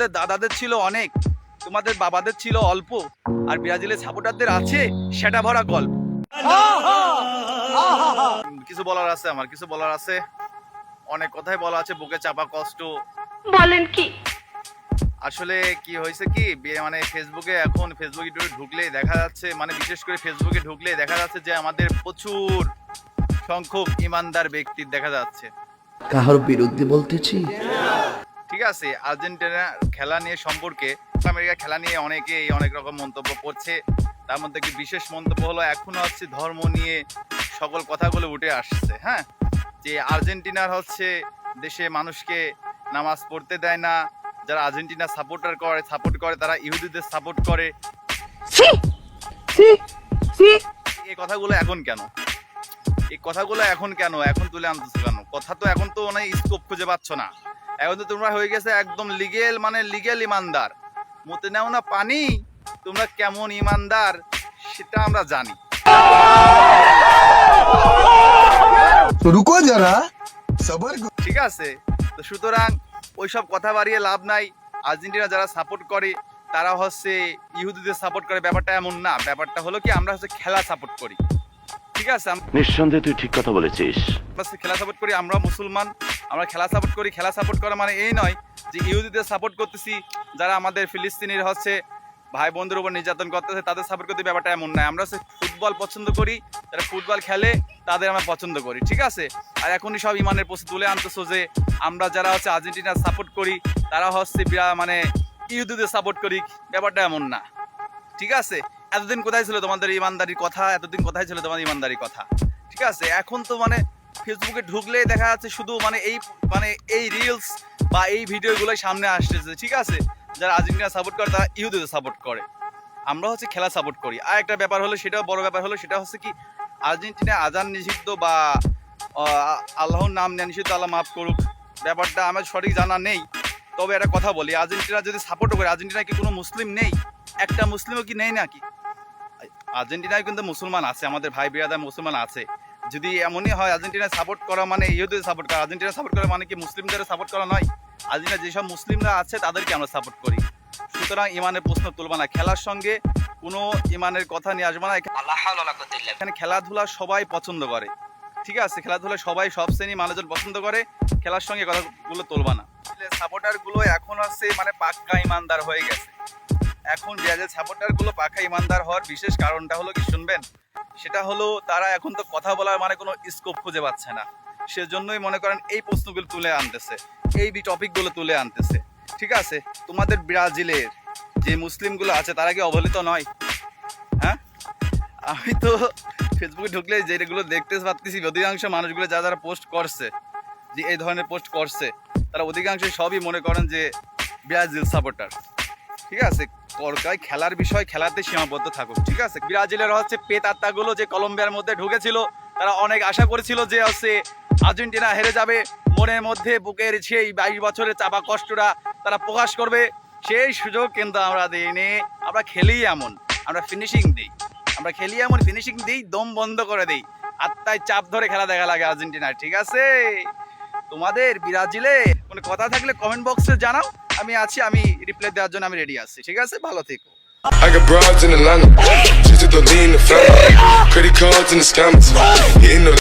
তোমাদের দাদাদের ছিল অনেক তোমাদের বাবাদের ছিল অল্প আর ব্রাজিলের সাপোর্টারদের আছে সেটা ভরা গল্প। কিছু বলার আছে আমার কিছু বলার আছে? অনেক কথাই বলা আছে বুকে চাপা কষ্ট। বলেন কি? আসলে কি হয়েছে কি? মানে ফেসবুকে এখন ফেসবুক ইউটিউবে ঢুকলে দেখা যাচ্ছে মানে বিশেষ করে ফেসবুকে ঢুকলে দেখা যাচ্ছে যে আমাদের প্রচুর সংখ্যক ইমানদার ব্যক্তির দেখা যাচ্ছে। কাহার বিরুদ্ধে বলতেছি ঠিক আছে? আর্জেন্টিনা খেলা নিয়ে সম্পর্কে আমেরিকা খেলা নিয়ে অনেকে অনেক রকম মন্তব্য করছে। তার মধ্যে একটি বিশেষ মন্তব্য হলো এখনও হচ্ছে ধর্ম নিয়ে সকল কথাগুলো উঠে আসছে হ্যাঁ? যে আর্জেন্টিনার হচ্ছে দেশে মানুষকে নামাজ পড়তে দেয় না যারা আর্জেন্টিনা সাপোর্টার করে সাপোর্ট করে তারা ইহুদিদের সাপোর্ট করে। এই কথাগুলো এখন কেন? এই কথাগুলো এখন কেন? এখন তুলে আনতেছো কেন? কথা তো এখন তো অনেক স্কোপ খুঁজে পাচ্ছ না। এখন তো তোমরা হয়ে গেছে একদম লিগেল মানে লিগেল ইমানদার। মতে নেও না পানি তোমরা কেমন ইমানদার সেটা আমরা জানি। ঠিক আছে? তো সুতরাং ওইসব কথা বাড়িয়ে লাভ নাই। আর্জেন্টিনা যারা সাপোর্ট করে তারা হচ্ছে ইহুদিদের সাপোর্ট করে। ব্যাপারটা এমন না। ব্যাপারটা হলো কি আমরা হচ্ছে খেলা সাপোর্ট করি। ঠিক আছে? নিঃসন্দেহে তুই ঠিক কথা বলেছিস। খেলা সাপোর্ট করি আমরা মুসলমান। আমরা খেলা সাপোর্ট করি, খেলা সাপোর্ট করা মানে এই নয় যে ইহুদিদের সাপোর্ট করতেছি, যারা আমাদের ফিলিস্তিনির হচ্ছে ভাই বন্ধুর উপর নির্যাতন করতেছে, তাদের সাপোর্ট করতে ব্যাপারটা এমন নয়। আমরা হচ্ছে ফুটবল পছন্দ করি, যারা ফুটবল খেলে তাদের আমরা পছন্দ করি, ঠিক আছে? আর এখনই সব ইমানের প্রশ্ন তুলে আনতেছো যে আমরা যারা হচ্ছে আর্জেন্টিনার সাপোর্ট করি, তারা হচ্ছে মানে ইহুদিদের সাপোর্ট করি, ব্যাপারটা এমন না, ঠিক আছে? এতদিন কোথায় ছিল তোমাদের ইমানদারির কথা? এতদিন কোথায় ছিল তোমাদের ইমানদারির কথা? ঠিক আছে? এখন তো মানে ফেসবুকে ঢুকলেই দেখা যাচ্ছে শুধু মানে এই মানে এই রিলস বা এই ভিডিওগুলোই সামনে আসতেছে, ঠিক আছে? যারা আর্জেন্টিনা সাপোর্ট করে, তারা ইহুদিদের সাপোর্ট করে। আমরা হচ্ছে খেলা সাপোর্ট করি। আর একটা ব্যাপার হলো, সেটাও বড় ব্যাপার হলো, সেটা হচ্ছে কি, আর্জেন্টিনা আজান নিষিদ্ধ বা আল্লাহর নাম নেওয়া নিষিদ্ধ, আল্লাহ মাফ করুক। ব্যাপারটা আমার সঠিক জানা নেই। তবে একটা কথা বলি, আর্জেন্টিনা যদি সাপোর্টও করে আর্জেন্টিনা কি কোনো মুসলিম নেই? একটা মুসলিমও কি নেই নাকি? আর্জেন্টিনায় কিন্তু মুসলমান আছে, আমাদের ভাই বিরাদার মুসলমান আছে। যদি এমনই হয় আর্জেন্টিনা সাপোর্ট করা মানে ইহুদের সাপোর্ট করা আর্জেন্টিনা সাপোর্ট করা মানে কি মুসলিমদের সাপোর্ট করা নয়? আর্জেন্টিনা যেসব মুসলিমরা আছে তাদেরকে আমরা সাপোর্ট করি। সুতরাং ইমানের প্রশ্ন তুলবা না। খেলার সঙ্গে কোনো ইমানের কথা নিয়ে আসবে না। এখানে- খেলাধুলা সবাই পছন্দ করে। ঠিক আছে? খেলাধুলা সবাই সব শ্রেণি মানুষজন পছন্দ করে। খেলার সঙ্গে কথাগুলো তুলবা না। সাপোর্টারগুলো এখন হচ্ছে মানে পাক্কা ইমানদার হয়ে গেছে। এখন ব্রাজিল সাপোর্টারগুলো পাক্কা ইমানদার হওয়ার বিশেষ কারণটা হলো কি শুনবেন? সেটা হলো তারা এখন তো কথা বলার মানে কোনো স্কোপ খুঁজে পাচ্ছে না। সেজন্যই মনে করেন এই প্রশ্নগুলো তুলে আনতেছে, এই টপিকগুলো তুলে আনতেছে। ঠিক আছে? তোমাদের ব্রাজিলের যে মুসলিমগুলো আছে, তারা কি অবহেলিত নয়? হ্যাঁ? আমি তো ফেসবুকে ঢুকলে যেগুলো দেখতে পাচ্ছি অধিকাংশ মানুষগুলো যারা যারা পোস্ট করছে, যে এই ধরনের পোস্ট করছে, তারা অধিকাংশ সবই মনে করেন যে ব্রাজিল সাপোর্টার ঠিক আছে? করকায় খেলার বিষয় খেলাতে সীমাবদ্ধ থাকুক, ঠিক আছে? ব্রাজিলের হচ্ছে পেত আত্মাগুলো যে কলম্বিয়ার মধ্যে ঢুকেছিল, তারা অনেক আশা করেছিল যে হচ্ছে আর্জেন্টিনা হেরে যাবে। মনের মধ্যে বুকের সেই বাইশ বছরের চাপা কষ্টটা তারা প্রকাশ করবে। সেই সুযোগ কিন্তু আমরা দিইনি। আমরা খেলি এমন। আমরা ফিনিশিং দিই। আমরা খেলি এমন ফিনিশিং দিই, দম বন্ধ করে দিই। আত্মায় চাপ ধরে খেলা দেখা লাগে আর্জেন্টিনার, ঠিক আছে? তোমাদের ব্রাজিলে কোনো কথা থাকলে কমেন্ট বক্সে জানাও। আমি আছি আমি রিপ্লাই দেওয়ার জন্য আমি রেডি আছি ঠিক আছে ভালো থেকো I got broads in Atlanta. Just to lean the family. Credit cards and the scammers. Hitting the